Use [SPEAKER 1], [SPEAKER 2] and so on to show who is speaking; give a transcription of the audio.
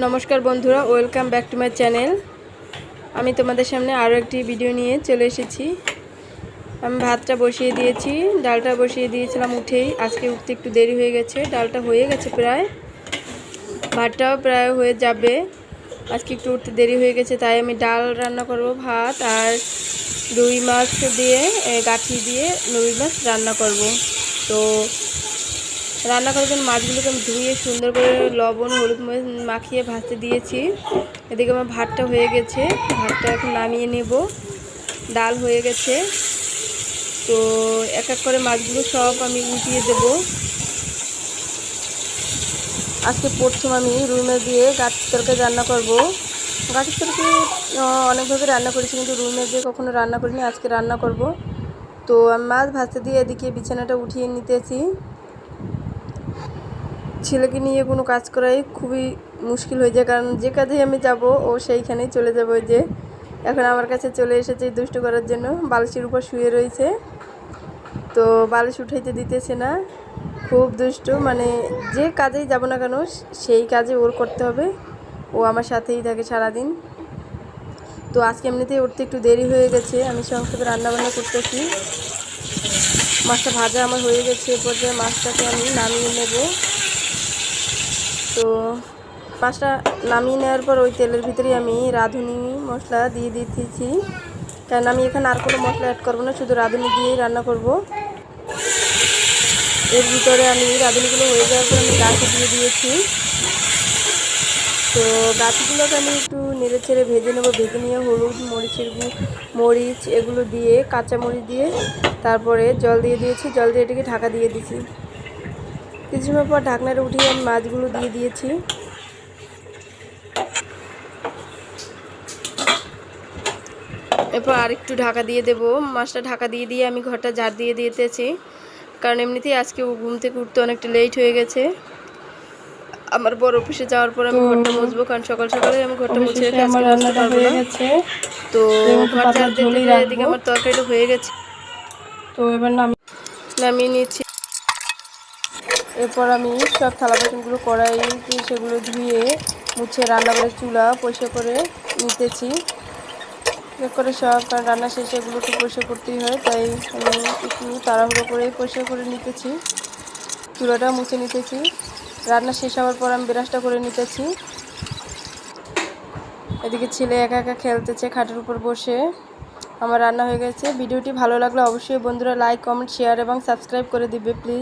[SPEAKER 1] নমস্কার বন্ধুরা, welcome back to my channel. আমি তোমাদের সামনে আরও একটি ভিডিও নিয়ে চলে এসেছি। আমি ভাতটা বসিয়ে দিয়েছি, ডালটা বসিয়ে দিয়েছিলাম উঠেই। আজকে উঠতে একটু দেরি হয়ে গেছে, ডালটা হয়ে গেছে প্রায়। ভাতটাও প্রায় হয়ে যাবে। আজকে একটু উঠতে দেরি হয়ে গেছে, তাই আমি ডাল রান্না করব, ভাত আর রুই মাছ দিয়ে গাঠি দিয়ে রুই মাছ রান্না করব। তো রান্না করার জন্য মাছগুলোকে আমি ধুয়ে সুন্দর করে লবণ, হলুদ মাখিয়ে ভাজতে দিয়েছি। এদিকে আমার ভাতটা হয়ে গেছে। ভাতটা এখন নামিয়ে নেব। ডাল হয়ে গেছে। তো এক এক করে মাছগুলো সব আমি উঠিয়ে দেব। আজকে প্রথম আমি রুমে দিয়ে গাছের তরকারি রান্না করব। গাছের তরকারি অনেকভাবে রান্না করেছি, কিন্তু রুমে দিয়ে কখনো রান্না করিনি, আজকে রান্না করব। তো আমি মাছ ভাজতে দিয়ে এদিকে বিছানাটা উঠিয়ে নিতেছি। ছেলেকে নিয়ে কোনো কাজ করাই খুবই মুশকিল হয়ে যায়। কারণ যে কাজে আমি যাব, ও সেইখানেই চলে যাব যে এখন আমার কাছে চলে এসেছে দুষ্ট করার জন্য। বালিশের উপর শুয়ে রয়েছে। তো বালিশ উঠাইতে দিতেছে না। খুব দুষ্টু। মানে যে কাজেই যাব না কেন, সেই কাজে ওর করতে হবে। ও আমার সাথেই থাকে সারাদিন। তো আজকে এমনিতেই উঠতে একটু দেরি হয়ে গেছে। আমি সংক্ষেপে রান্নাবান্না করতেছি। মাছটা ভাজা আমার হয়ে গেছে। এরপর মাছটাকে আমি নামিয়ে নেব। তো মাছটা নামিয়ে নেওয়ার পর ওই তেলের ভিতরে আমি রাঁধুনি মশলা দিয়ে দিতেছি কারণ আমি এখানে আর কোনো মশলা অ্যাড করব না, শুধু রাঁধুনি দিয়েই রান্না করব। এর ভিতরে আমি রাঁধুনিগুলো হয়ে যাওয়ার পর আমি গাছে দিয়ে দিয়েছি। তো গাছগুলোকে আমি একটু নেড়ে ছেড়ে ভেজে নেব। ভেজে নিয়ে হলুদ মরিচের মরিচ এগুলো দিয়ে কাঁচা মরিচ দিয়ে, তারপরে জল দিয়ে দিয়েছি। জল দিয়ে এটাকে ঢাকা দিয়ে দিয়েছি। কিছু পর ঢাকনাটা উঠিয়ে আমি মাছগুলো দিয়ে দিয়েছি। এরপর আরেকটু ঢাকা দিয়ে দেবো। মাছটা ঢাকা দিয়ে দিয়ে আমি ঘরটা ঝাড় দিয়ে দিতেছি। কারণ এমনিতেই আজকে ও ঘুম থেকে উঠতে অনেকটা লেট হয়ে গেছে। আমার বড় অফিসে যাওয়ার পর আমি ঘরটা মুছবো কারণ সকাল সকালে আমি ঘরটা মুছে রেখে আজকে মুছতে পারব না। তো
[SPEAKER 2] যেহেতু
[SPEAKER 1] ঘর ঝাড় দিতে
[SPEAKER 2] রাখব।
[SPEAKER 1] এদিকে আমার তরকারিটা হয়ে গেছে।
[SPEAKER 2] তো এবার নামি
[SPEAKER 1] নামিয়ে নিচ্ছি। এরপর আমি সব থালা বাসনগুলো কড়াই, সেগুলো ধুয়ে মুছে রান্নাঘরের চুলা পরিষ্কার করে নিতেছি। এক করে সব রান্না শেষে এগুলো তো পরিষ্কার করতেই হয়, তাই আমি একটু তাড়াহুড়ো করে পরিষ্কার করে নিতেছি। চুলাটা মুছে নিতেছি। রান্না শেষ হওয়ার পর আমি ব্রাশটা করে নিতেছি। এদিকে ছেলে একা একা খেলতেছে, খাটের উপর বসে। আমার রান্না হয়ে গেছে। ভিডিওটি ভালো লাগলে অবশ্যই বন্ধুরা লাইক কমেন্ট শেয়ার এবং সাবস্ক্রাইব করে দিবে প্লিজ